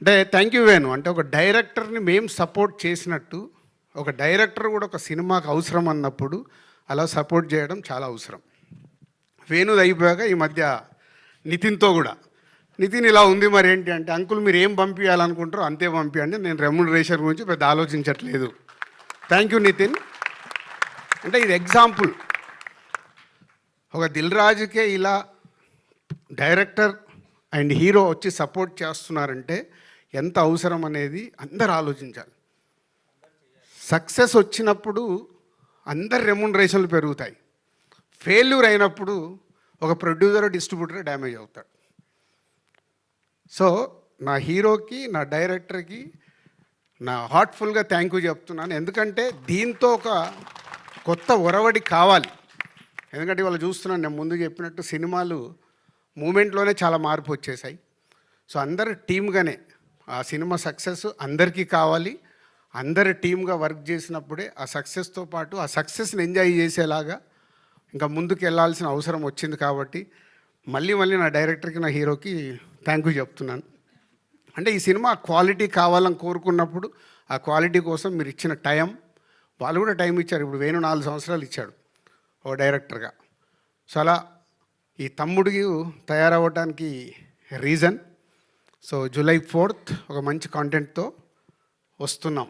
అంటే thank you Venu అంటే ఒక డైరెక్టర్ని మేము సపోర్ట్ చేసినట్టు ఒక డైరెక్టర్ కూడా ఒక సినిమాకు అవసరం అన్నప్పుడు అలా సపోర్ట్ చేయడం చాలా అవసరం. వేణుది అయిపోయాక ఈ మధ్య నితిన్తో కూడా. నితిన్ ఇలా ఉంది మరి ఏంటి అంటే అంకుల్ మీరు ఏం పంపించాలనుకుంటారో అంతే పంపించండి నేను రెమ్యునరేషన్ గురించి పెద్ద ఆలోచించట్లేదు. Thank you Nithin. అంటే ఇది ఎగ్జాంపుల్ ఒక దిల్ రాజుకే ఇలా డైరెక్టర్ అండ్ హీరో వచ్చి సపోర్ట్ చేస్తున్నారంటే ఎంత అవసరం అనేది అందరు ఆలోచించాలి. సక్సెస్ వచ్చినప్పుడు అందరి రెమ్యునరేషన్లు పెరుగుతాయి. ఫెయిల్యూర్ అయినప్పుడు ఒక ప్రొడ్యూసర్ డిస్ట్రిబ్యూటర్ డ్యామేజ్ అవుతాడు. సో నా హీరోకి నా డైరెక్టర్కి నా హార్ట్ఫుల్గా థ్యాంక్ యూ చెప్తున్నాను. ఎందుకంటే దీంతో ఒక కొత్త ఒరవడి కావాలి. ఎందుకంటే ఇవాళ చూస్తున్నాను నేను ముందు చెప్పినట్టు సినిమాలు మూమెంట్లోనే చాలా మార్పు వచ్చేసాయి. సో అందరు టీమ్గానే ఆ సినిమా సక్సెస్ అందరికీ కావాలి. అందరు టీమ్గా వర్క్ చేసినప్పుడే ఆ సక్సెస్తో పాటు ఆ సక్సెస్ని ఎంజాయ్ చేసేలాగా ఇంకా ముందుకు వెళ్ళాల్సిన అవసరం వచ్చింది కాబట్టి మళ్ళీ మళ్ళీ నా డైరెక్టర్కి నా హీరోకి థ్యాంక్ యూ చెప్తున్నాను. అంటే ఈ సినిమా క్వాలిటీ కావాలని కోరుకున్నప్పుడు ఆ క్వాలిటీ కోసం మీరు ఇచ్చిన టైం వాళ్ళు కూడా టైం ఇచ్చారు. ఇప్పుడు వేణు నాలుగు సంవత్సరాలు ఇచ్చాడు ఓ డైరెక్టర్గా. సో అలా ఈ తమ్ముడికి తయారవ్వడానికి రీజన్ సో జూలై ఫోర్త్ ఒక మంచి కాంటెంట్తో వస్తున్నాం.